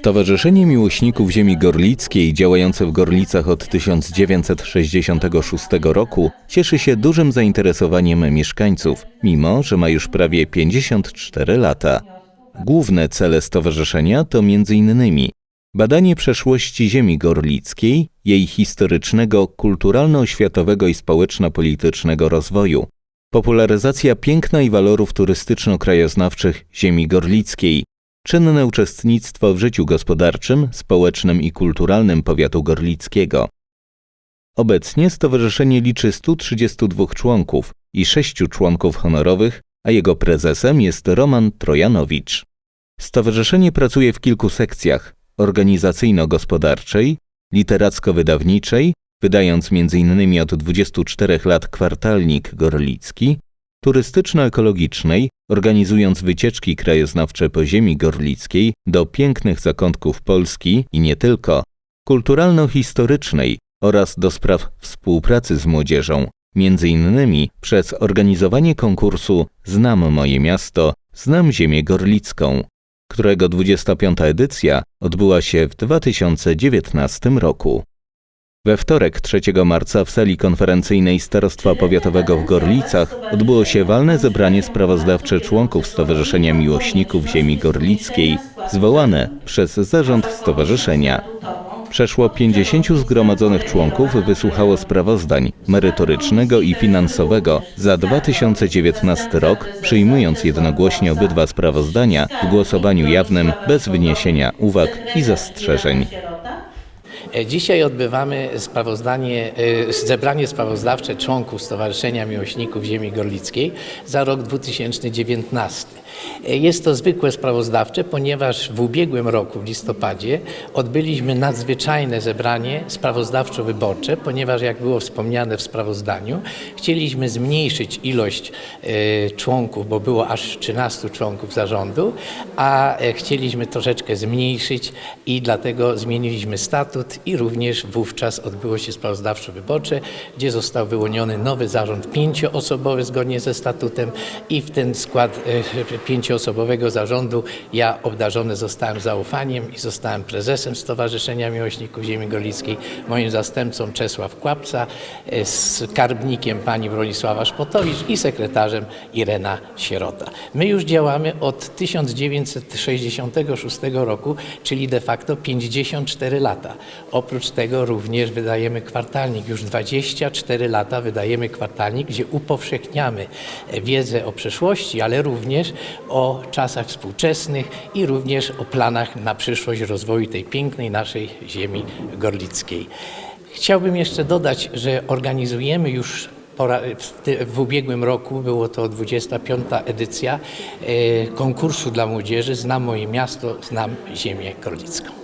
Stowarzyszenie Miłośników Ziemi Gorlickiej, działające w Gorlicach od 1966 roku, cieszy się dużym zainteresowaniem mieszkańców, mimo że ma już prawie 54 lata. Główne cele stowarzyszenia to m.in. badanie przeszłości ziemi gorlickiej, jej historycznego, kulturalno-oświatowego i społeczno-politycznego rozwoju, popularyzacja piękna i walorów turystyczno-krajoznawczych ziemi gorlickiej, czynne uczestnictwo w życiu gospodarczym, społecznym i kulturalnym powiatu gorlickiego. Obecnie stowarzyszenie liczy 132 członków i 6 członków honorowych, a jego prezesem jest Roman Trojanowicz. Stowarzyszenie pracuje w kilku sekcjach organizacyjno-gospodarczej, literacko-wydawniczej, wydając m.in. od 24 lat kwartalnik gorlicki, turystyczno-ekologicznej, organizując wycieczki krajoznawcze po ziemi gorlickiej do pięknych zakątków Polski i nie tylko, kulturalno-historycznej oraz do spraw współpracy z młodzieżą, między innymi przez organizowanie konkursu Znam moje miasto, znam ziemię gorlicką, którego 25. edycja odbyła się w 2019 roku. We wtorek 3 marca w sali konferencyjnej Starostwa Powiatowego w Gorlicach odbyło się walne zebranie sprawozdawcze członków Stowarzyszenia Miłośników Ziemi Gorlickiej, zwołane przez zarząd stowarzyszenia. Przeszło 50 zgromadzonych członków wysłuchało sprawozdań merytorycznego i finansowego za 2019 rok, przyjmując jednogłośnie obydwa sprawozdania w głosowaniu jawnym bez wniesienia uwag i zastrzeżeń. E, Dzisiaj odbywamy sprawozdanie, e, zebranie sprawozdawcze członków Stowarzyszenia Miłośników Ziemi Gorlickiej za rok 2019. E, Jest to zwykłe sprawozdawcze, ponieważ w ubiegłym roku, w listopadzie, odbyliśmy nadzwyczajne zebranie sprawozdawczo-wyborcze, ponieważ jak było wspomniane w sprawozdaniu, chcieliśmy zmniejszyć ilość członków, bo było aż 13 członków zarządu, a chcieliśmy troszeczkę zmniejszyć i dlatego zmieniliśmy statut i również wówczas odbyło się sprawozdawczo-wyborcze, gdzie został wyłoniony nowy zarząd pięcioosobowy zgodnie ze statutem i w ten skład e, pięcioosobowego zarządu ja obdarzony zostałem zaufaniem i zostałem prezesem Stowarzyszenia Miłośników Ziemi Gorlickiej, moim zastępcą Czesław Kłapca, e, skarbnikiem pani Bronisława Szpotowicz i sekretarzem Irena Sierota. My już działamy od 1966 roku, czyli de facto 54 lata. Oprócz tego również wydajemy kwartalnik. Już 24 lata wydajemy kwartalnik, gdzie upowszechniamy wiedzę o przeszłości, ale również o czasach współczesnych i również o planach na przyszłość rozwoju tej pięknej naszej ziemi gorlickiej. Chciałbym jeszcze dodać, że organizujemy już w, ubiegłym roku, było to 25. edycja e, konkursu dla młodzieży Znam moje miasto, znam ziemię gorlicką.